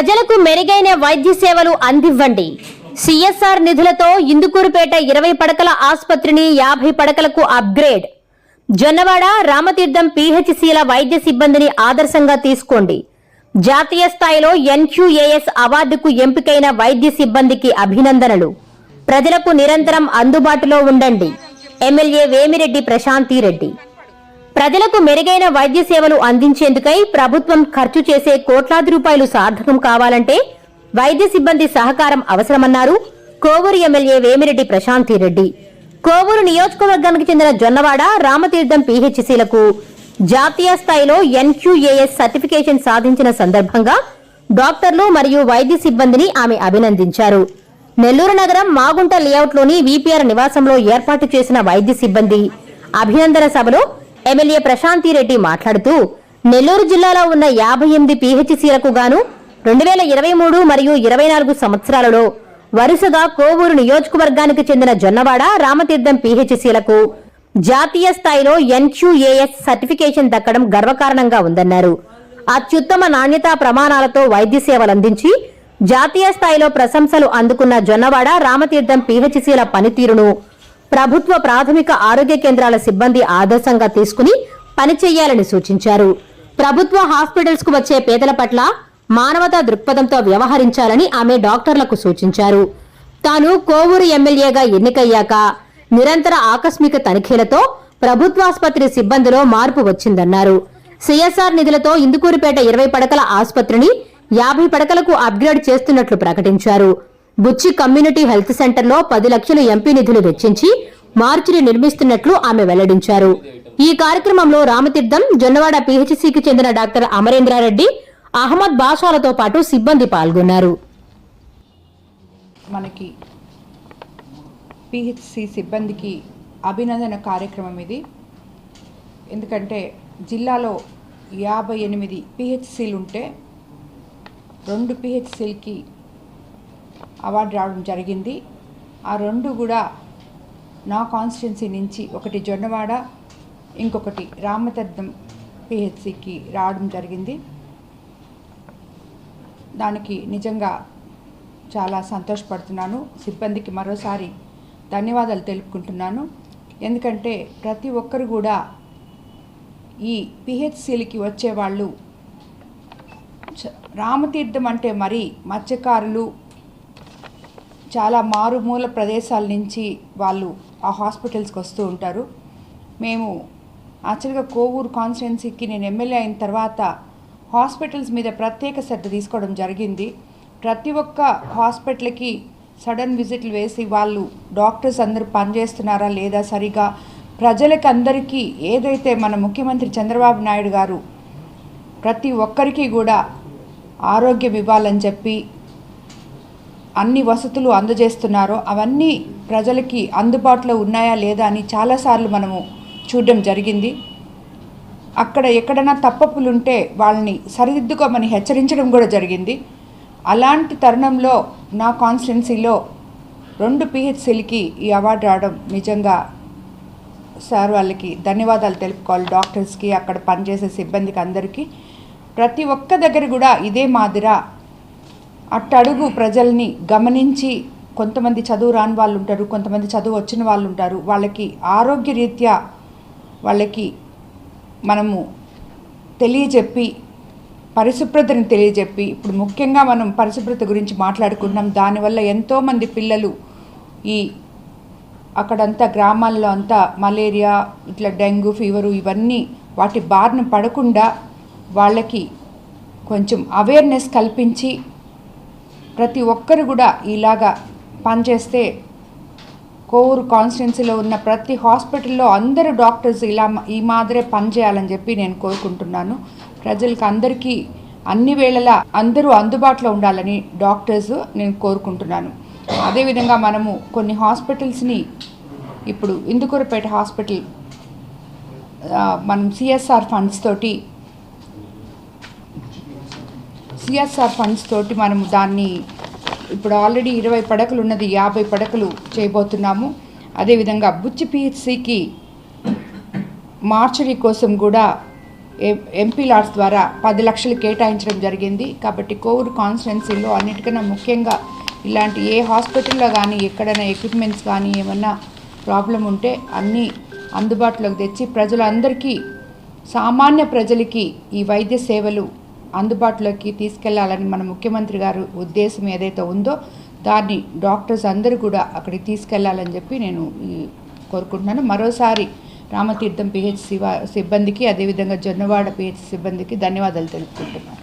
ప్రజలకు మెరుగైన వైద్య సేవలు అందివ్వండి. సిఎస్ఆర్ నిధులతో ఇందుకూరుపేట ఇరవై పడకల ఆసుపత్రిని యాభై పడకలకు అప్గ్రేడ్. జొన్నవాడ రామతీర్థం పీహెచ్సీల వైద్య సిబ్బందిని ఆదర్శంగా తీసుకోండి. జాతీయ స్థాయిలో ఎన్క్యూఏఎస్ అవార్డుకు ఎంపికైన వైద్య సిబ్బందికి అభినందనలు. ప్రజలకు నిరంతరం అందుబాటులో ఉండండి. ఎమ్మెల్యే వేమిరెడ్డి ప్రశాంతి రెడ్డి ప్రజలకు మెరుగైన వైద్య సేవలు అందించేందుకై ప్రభుత్వం ఖర్చు చేసే కోట్లాది రూపాయలు సార్థకం కావాలంటే వైద్య సిబ్బంది సహకారం అవసరమన్నారు కోవూరు ఎమ్మెల్యే వేమిరెడ్డి ప్రశాంతి రెడ్డి. కోవూరు నియోజకవర్గానికి చెందిన జొన్నవాడ రామతీర్థం పీహెచ్సీలకు జాతీయ స్థాయిలో ఎన్క్యూఏఎస్ సర్టిఫికేషన్ సాధించిన సందర్భంగా డాక్టర్లు మరియు వైద్య సిబ్బందిని ఆమె అభినందించారు. నెల్లూరు నగరం మాగుంట లేఅవుట్లోని వీపీఆర్ నివాసంలో ఏర్పాటు చేసిన వైద్య సిబ్బంది అభినందన సభలో ఎమ్మెల్యే ప్రశాంతి రెడ్డి మాట్లాడుతూ నెల్లూరు జిల్లాలో ఉన్న యాభై ఎనిమిది పీహెచ్సీలకు గాను రెండు వేల ఇరవై మూడు మరియు ఇరవై నాలుగు సంవత్సరాలలో వరుసగా కోవూరు నియోజకవర్గానికి చెందిన జొన్నవాడ రామతీర్థం పీహెచ్సీలకు జాతీయ స్థాయిలో ఎన్క్యూఏఎస్ సర్టిఫికేషన్ దక్కడం గర్వకారణంగా ఉందన్నారు. అత్యుత్తమ నాణ్యతా ప్రమాణాలతో వైద్య సేవలు అందించి జాతీయ స్థాయిలో ప్రశంసలు అందుకున్న జొన్నవాడ రామతీర్థం పీహెచ్సీల పనితీరును ప్రభుత్వ ప్రాథమిక ఆరోగ్య కేంద్రాల సిబ్బంది ఆదర్శంగా తీసుకుని పనిచేయాలని సూచించారు. ప్రభుత్వ హాస్పిటల్స్కు వచ్చే పేదల పట్ల మానవతా దృక్పథంతో వ్యవహరించాలని ఆమె డాక్టర్లకు సూచించారు. తాను కోవూరు ఎమ్మెల్యేగా ఎన్నికయ్యాక నిరంతర ఆకస్మిక తనిఖీలతో ప్రభుత్వాసుపత్రి సిబ్బందిలో మార్పు వచ్చిందన్నారు. సిఎస్ఆర్ నిధులతో ఇందుకూరుపేట ఇరవై పడకల ఆసుపత్రిని యాభై పడకలకు అప్గ్రేడ్ చేస్తున్నట్లు ప్రకటించారు. బుచ్చి కమ్యూనిటీ హెల్త్ సెంటర్లో పది లక్షల ఎంపీ నిధులు వెచ్చించి మార్చిని నిర్మిస్తున్నట్లు ఆమె వెల్లడించారు. ఈ కార్యక్రమంలో రామతీర్థం జొన్నవాడ పిహెచ్సికి చెందిన డాక్టర్ అమరేంద్రారెడ్డి అహ్మద్ బాషాలతో పాటు సిబ్బంది పాల్గొన్నారు. మనకి పిహెచ్సి సిబ్బందికి అభినందన కార్యక్రమం ఇది. ఎందుకంటే జిల్లాలో యాభై ఎనిమిది పిహెచ్సీలు ఉంటే రెండు పిహెచ్సీలకి అవార్డు రావడం జరిగింది. ఆ రెండు కూడా నా కాన్స్టిట్యున్సీ నుంచి ఒకటి జొన్నవాడ ఇంకొకటి రామతీర్థం పిహెచ్సికి రావడం జరిగింది. దానికి నిజంగా చాలా సంతోషపడుతున్నాను. సిబ్బందికి మరోసారి ధన్యవాదాలు తెలుపుకుంటున్నాను. ఎందుకంటే ప్రతి ఒక్కరు కూడా ఈ పిహెచ్సిలకి వచ్చేవాళ్ళు రామతీర్థం అంటే మరి మత్స్యకారులు చాలా మారుమూల ప్రదేశాల నుంచి వాళ్ళు ఆ హాస్పిటల్స్కి వస్తూ ఉంటారు. మేము యాక్చువల్గా కోవూరు కాన్స్టిట్యున్సీకి నేను ఎమ్మెల్యే అయిన తర్వాత హాస్పిటల్స్ మీద ప్రత్యేక శ్రద్ధ తీసుకోవడం జరిగింది. ప్రతి ఒక్క హాస్పిటల్కి సడన్ విజిట్లు వేసి వాళ్ళు డాక్టర్స్ అందరూ పనిచేస్తున్నారా లేదా సరిగా ప్రజలకు అందరికీ ఏదైతే మన ముఖ్యమంత్రి చంద్రబాబు నాయుడు గారు ప్రతి ఒక్కరికి కూడా ఆరోగ్యం ఇవ్వాలని చెప్పి అన్ని వసతులు అందజేస్తున్నారో అవన్నీ ప్రజలకి అందుబాటులో ఉన్నాయా లేదా అని చాలాసార్లు మనము చూడడం జరిగింది. అక్కడ ఎక్కడైనా తప్పప్పులుంటే వాళ్ళని సరిదిద్దుకోమని హెచ్చరించడం కూడా జరిగింది. అలాంటి తరుణంలో నా కాన్స్టిట్యున్సీలో రెండు పిహెచ్సిలకి ఈ అవార్డు రావడం నిజంగా సార్ వాళ్ళకి ధన్యవాదాలు తెలుపుకోవాలి. డాక్టర్స్కి అక్కడ పనిచేసే సిబ్బందికి అందరికీ. ప్రతి ఒక్క దగ్గర కూడా ఇదే మాదిరా అట్టడుగు ప్రజల్ని గమనించి కొంతమంది చదువు రాని వాళ్ళు ఉంటారు కొంతమంది చదువు వచ్చిన వాళ్ళు ఉంటారు వాళ్ళకి ఆరోగ్య రీత్యా వాళ్ళకి మనము తెలియజెప్పి పరిశుభ్రతని తెలియజెప్పి ఇప్పుడు ముఖ్యంగా మనం పరిశుభ్రత గురించి మాట్లాడుకుంటున్నాం. దానివల్ల ఎంతోమంది పిల్లలు ఈ అక్కడంతా గ్రామాల్లో అంతా మలేరియా ఇట్లా డెంగ్యూ ఫీవరు ఇవన్నీ వాటి బారిన పడకుండా వాళ్ళకి కొంచెం అవేర్నెస్ కల్పించి ప్రతి ఒక్కరు కూడా ఇలాగా పనిచేస్తే కోవూరు కాన్స్టిట్యున్సీలో ఉన్న ప్రతి హాస్పిటల్లో అందరు డాక్టర్స్ ఇలా ఈ మాదిరే పనిచేయాలని చెప్పి నేను కోరుకుంటున్నాను. ప్రజలకు అందరికీ అన్ని వేళలా అందరూ అందుబాటులో ఉండాలని డాక్టర్స్ నేను కోరుకుంటున్నాను. అదేవిధంగా మనము కొన్ని హాస్పిటల్స్ని ఇప్పుడు ఇందుకూరుపేట హాస్పిటల్ మనం సిఎస్ఆర్ ఫండ్స్ తోటి సిఎస్ఆర్ ఫండ్స్ తోటి మనము దాన్ని ఇప్పుడు ఆల్రెడీ ఇరవై పడకలు ఉన్నది యాభై పడకలు చేయబోతున్నాము. అదేవిధంగా బుచ్చి పిహెచ్సికి మార్చరీ కోసం కూడా ఎం- ఎంపీ లాట్స్ ద్వారా పది లక్షలు కేటాయించడం జరిగింది. కాబట్టి కోవిడ్ కాన్స్టిట్యున్సీలో అన్నిటికన్నా ముఖ్యంగా ఇలాంటి ఏ హాస్పిటల్లో కానీ ఎక్కడైనా ఎక్విప్మెంట్స్ కానీ ఏమన్నా ప్రాబ్లం ఉంటే అన్నీ అందుబాటులోకి తెచ్చి ప్రజలందరికీ సామాన్య ప్రజలకి ఈ వైద్య సేవలు అందుబాటులోకి తీసుకెళ్ళాలని మన ముఖ్యమంత్రి గారు ఉద్దేశం ఏదైతే ఉందో దాన్ని డాక్టర్స్ అందరూ కూడా అక్కడికి తీసుకెళ్ళాలని చెప్పి నేను కోరుకుంటున్నాను. మరోసారి రామతీర్థం పిహెచ్ సిబ్బందికి అదేవిధంగా జొన్నవాడ పిహెచ్ సిబ్బందికి ధన్యవాదాలు తెలుపుకుంటున్నాను.